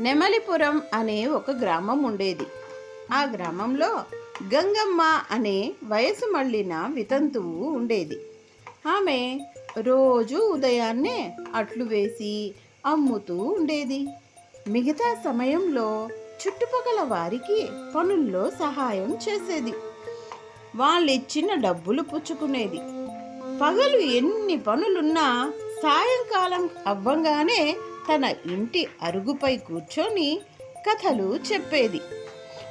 నెమలిపురం అనే ఒక గ్రామం ఉండేది. ఆ గ్రామంలో గంగమ్మ అనే వయసు మళ్ళిన వితంతువు ఉండేది. ఆమె రోజు ఉదయాన్నే అట్లు వేసి అమ్ముతూ ఉండేది. మిగతా సమయంలో చుట్టుపక్కల వారికి పనుల్లో సహాయం చేసేది. వాళ్ళిచ్చిన డబ్బులు పుచ్చుకునేది. పగలు ఎన్ని పనులున్నా సాయంకాలం అవ్వంగానే తన ఇంటి అరుగుపై కూర్చొని కథలు చెప్పేది.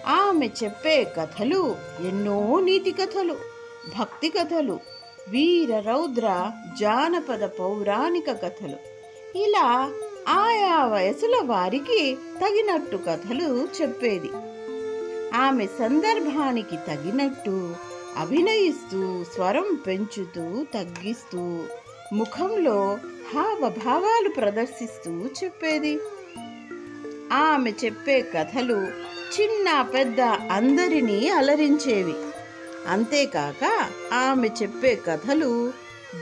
ఆమె చెప్పే కథలు ఎన్నో నీతి కథలు భక్తి కథలు వీర రౌద్ర జానపద పౌరాణిక కథలు. ఇలా ఆయా వయసుల వారికి తగినట్టు కథలు చెప్పేది. ఆమె సందర్భానికి తగినట్టు అభినయిస్తూ స్వరం పెంచుతూ తగ్గిస్తూ ముఖంలో హావభావాలు ప్రదర్శిస్తూ చెప్పేది. ఆమె చెప్పే కథలు చిన్న పెద్ద అందరినీ అలరించేవి. అంతేకాక ఆమె చెప్పే కథలు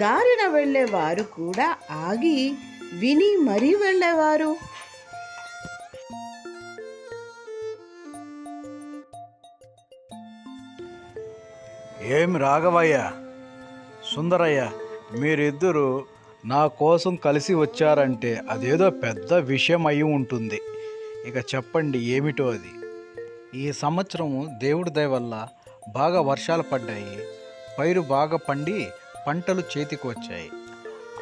దారిన వెళ్ళేవారు కూడా ఆగి విని మరీ వెళ్ళేవారు. ఏం రాఘవయ్య? సుందరయ్య మీరిద్దరూ నా కోసం కలిసి వచ్చారంటే అదేదో పెద్ద విషయం అయి ఉంటుంది. ఇక చెప్పండి ఏమిటో అది. ఈ సంవత్సరం దేవుడి దయ వల్ల బాగా వర్షాలు పడ్డాయి. పైరు బాగా పండి పంటలు చేతికి వచ్చాయి.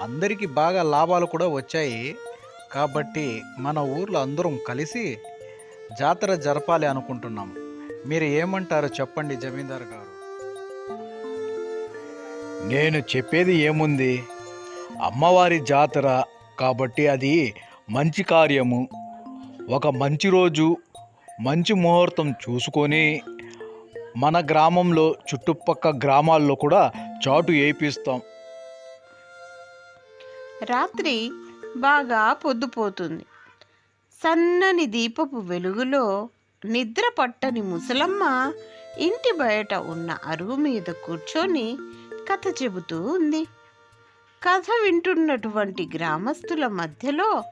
అందరికీ బాగా లాభాలు కూడా వచ్చాయి. కాబట్టి మన ఊర్లో అందరం కలిసి జాతర జరపాలి అనుకుంటున్నాం. మీరు ఏమంటారు చెప్పండి జమీందార్ గారు. నేను చెప్పేది ఏముంది? అమ్మవారి జాతర కాబట్టి అది మంచి కార్యము. ఒక మంచి రోజు మంచి ముహూర్తం చూసుకొని మన గ్రామంలో చుట్టుపక్క గ్రామాల్లో కూడా చాటు వేయిస్తాం రాత్రి బాగా పొద్దుపోతుంది. సన్నని దీపపు వెలుగులో నిద్ర పట్టని ముసలమ్మ ఇంటి బయట ఉన్న అరుగు మీద కూర్చొని కథ చెబుతూ ఉంది. కథ వింటున్నటువంటి గ్రామస్తుల మధ్యలో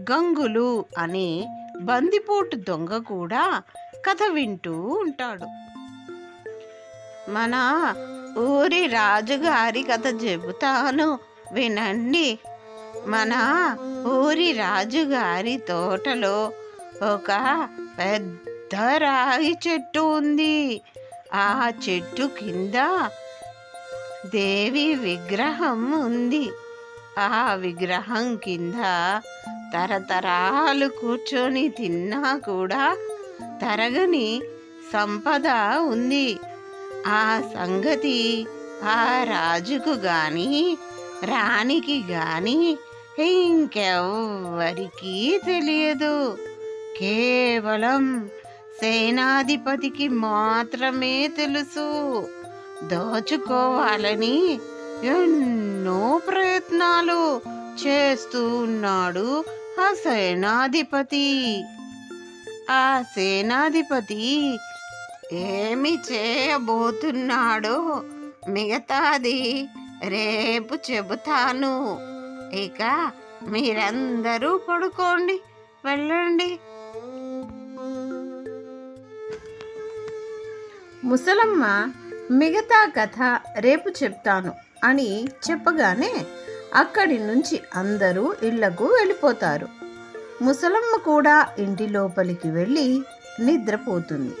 గంగులు అనే బందిపోటు దొంగ కూడా కథ వింటూ ఉంటాడు. మన ఊరి రాజుగారి కథ చెబుతాను వినండి. మన ఊరి రాజుగారి తోటలో ఒక పెద్ద రాగి చెట్టు ఉంది. ఆ చెట్టు కింద దేవి విగ్రహం ఉంది. ఆ విగ్రహం కింద తరతరాలు కూర్చొని తిన్నా కూడా తరగని సంపద ఉంది. ఆ సంగతి ఆ రాజుకు గాని రాణికి గాని ఇంకెవ్వరికీ తెలియదు. కేవలం సేనాధిపతికి మాత్రమే తెలుసు. దోచుకోవాలని ఎన్నో ప్రయత్నాలు చేస్తూ ఉన్నాడు ఆ సేనాధిపతి. ఆ సేనాధిపతి ఏమి చేయబోతున్నాడో మిగతాది రేపు చెబుతాను. ఇక మీరందరూ పడుకోండి వెళ్ళండి. ముసలమ్మ మిగతా కథ రేపు చెప్తాను అని చెప్పగానే అక్కడి నుంచి అందరూ ఇళ్ళకు వెళ్ళిపోతారు. ముసలమ్మ కూడా ఇంటి లోపలికి వెళ్ళి నిద్రపోతుంది.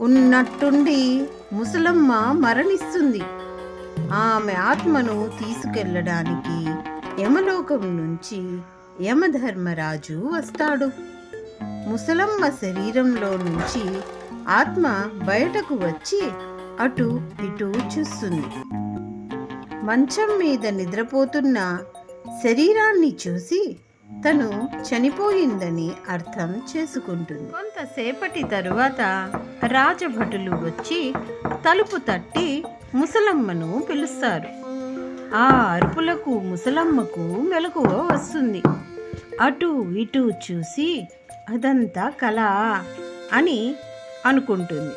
ఉన్నట్టుండి ముసలమ్మ మరణిస్తుంది. ఆమె ఆత్మను తీసుకెళ్ళడానికి యమలోకం నుంచి యమధర్మరాజు వస్తాడు. ముసలమ్మ శరీరంలో నుంచి ఆత్మ బయటకు వచ్చి అటు ఇటు చూస్తుంది. మంచం మీద నిద్రపోతున్న శరీరాన్ని చూసి తను చనిపోయిందని అర్థం చేసుకుంటుంది. కొంతసేపటి తరువాత రాజభటులు వచ్చి తలుపు తట్టి ముసలమ్మను పిలుస్తారు. ఆ అరుపులకు ముసలమ్మకు మెలకువ వస్తుంది. అటు ఇటు చూసి అదంతా కళ అని అనుకుంటుంది.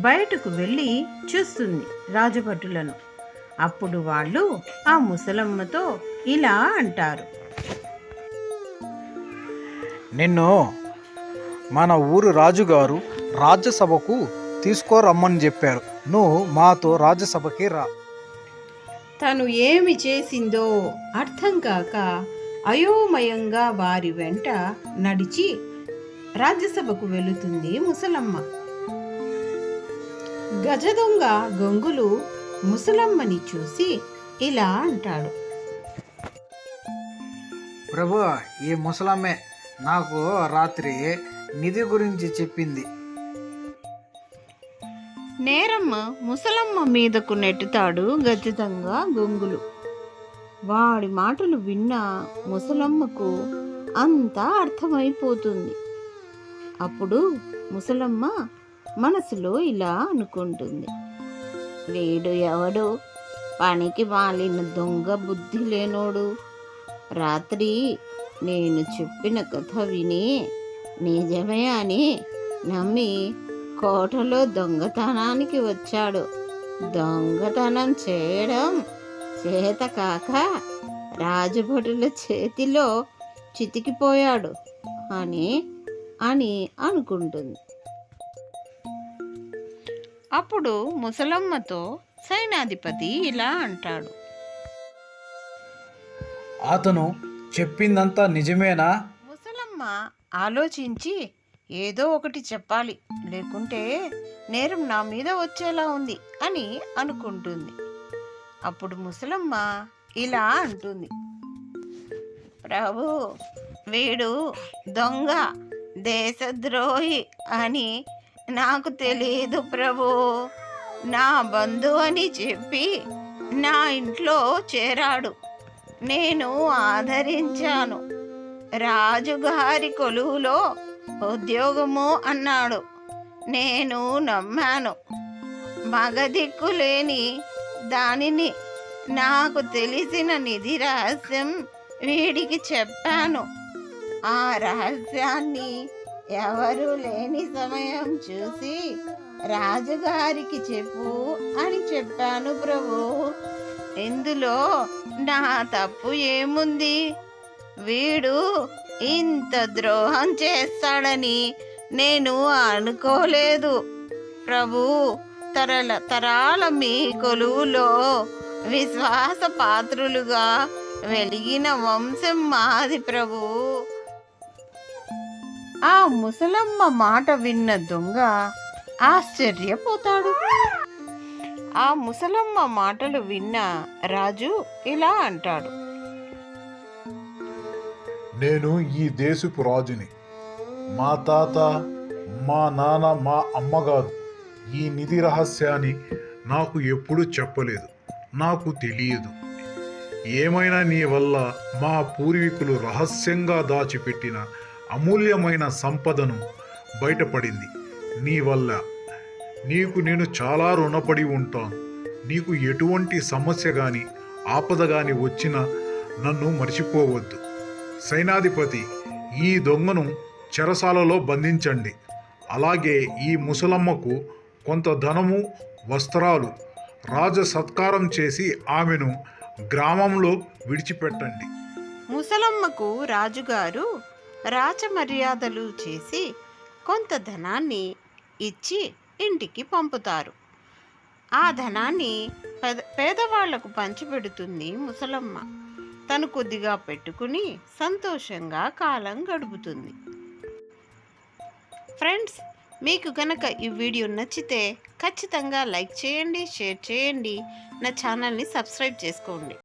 బయటకు వెళ్ళి చూస్తుంది రాజభటులను. అప్పుడు వాళ్ళు ఆ ముసలమ్మతో ఇలా అంటారు. నిన్ను మన ఊరు రాజుగారు రాజ్యసభకు తీసుకోరమ్మని చెప్పారు. నువ్వు మాతో రాజ్యసభకి రా. తను ఏమి చేసిందో అర్థం కాక అయోమయంగా వారి వెంట నడిచి రాజ్యసభకు వెళుతుంది ముసలమ్మ. గజదొంగ గొంగులు ముసలమ్మని చూసి ఇలా అంటాడు. ప్రభు ఈ ముసలమ్మే నాకు రాత్రి నిధి గురించి చెప్పింది. నేరమ్మ ముసలమ్మ మీదకు నెట్టుతాడు గచ్చితంగా గొంగులు. వాడి మాటలు విన్న ముసలమ్మకు అంతా అర్థమైపోతుంది. అప్పుడు ముసలమ్మ మనసులో ఇలా అనుకుంటుంది. వీడు ఎవడు? పనికి మాలిన దొంగ బుద్ధి లేనోడు. రాత్రి నేను చెప్పిన కథ విని నిజమే అని నమ్మి కోటలో దొంగతనానికి వచ్చాడు. దొంగతనం చేయడం చేత కాక రాజభటుల చేతిలో చితికిపోయాడు అని అని అనుకుంటుంది. అప్పుడు ముసలమ్మతో సైనాధిపతి ఇలా అంటాడు. అతను చెప్పిందంతా నిజమేనా? ముసలమ్మ ఆలోచించి ఏదో ఒకటి చెప్పాలి. లేకుంటే నేరం నా మీద వచ్చేలా ఉంది అని అనుకుంటుంది. అప్పుడు ముసలమ్మ ఇలా అంటుంది. ప్రభు వీడు దొంగ దేశద్రోహి అని నాకు తెలియదు ప్రభు. నా బంధువు అని చెప్పి నా ఇంట్లో చేరాడు. నేను ఆదరించాను. రాజుగారి కొలువులో ఉద్యోగము అన్నాడు. నేను నమ్మాను. మగదిక్కు లేని దానిని నాకు తెలిసిన నిధి రహస్యం వీడికి చెప్పాను. ఆ రహస్యాన్ని ఎవరు లేని సమయం చూసి రాజుగారికి చెప్పు అని చెప్పాను ప్రభు. ఇందులో నా తప్పు ఏముంది? వీడు ఇంత ద్రోహం చేస్తాడని నేను అనుకోలేదు. ప్రభు తరల తరాల మీ కొలువులో విశ్వాస పాత్రులుగా వెలిగిన వంశం మాది ప్రభు. ఆ ముసలమ్మ మాట విన్న దొంగ ఆశ్చర్యపోతాడు. ఆ ముసలమ్మ మాటలు విన్న రాజు ఇలా అంటాడు. నేను ఈ దేశపు రాజుని. మా తాత మా నాన్న మా అమ్మగారు ఈ నిధి రహస్యాన్ని నాకు ఎప్పుడూ చెప్పలేదు. నాకు తెలియదు. ఏమైనా నీ వల్ల మా పూర్వీకులు రహస్యంగా దాచిపెట్టిన అమూల్యమైన సంపదను బయటపడింది. నీ వల్ల నీకు నేను చాలా రుణపడి ఉంటాను. నీకు ఎటువంటి సమస్య కానీ ఆపద కానీ వచ్చినా నన్ను మర్చిపోవద్దు. సైనాధిపతి ఈ దొంగను చెరసాలలో బంధించండి. అలాగే ఈ ముసలమ్మకు కొంత ధనము వస్త్రాలు రాజ సత్కారం చేసి ఆమెను గ్రామంలో విడిచిపెట్టండి. ముసలమ్మకు రాజుగారు రాజమర్యాదలు చేసి కొంత ధనాన్ని ఇచ్చి ఇంటికి పంపుతారు. ఆ ధనాన్ని పేద పేదవాళ్ళకు పంచిపెడుతుంది ముసలమ్మ. తను కొద్దిగా పెట్టుకుని సంతోషంగా కాలం గడుపుతుంది. ఫ్రెండ్స్ మీకు కనుక ఈ వీడియో నచ్చితే ఖచ్చితంగా లైక్ చేయండి షేర్ చేయండి. నా ఛానల్ని సబ్స్క్రైబ్ చేసుకోండి.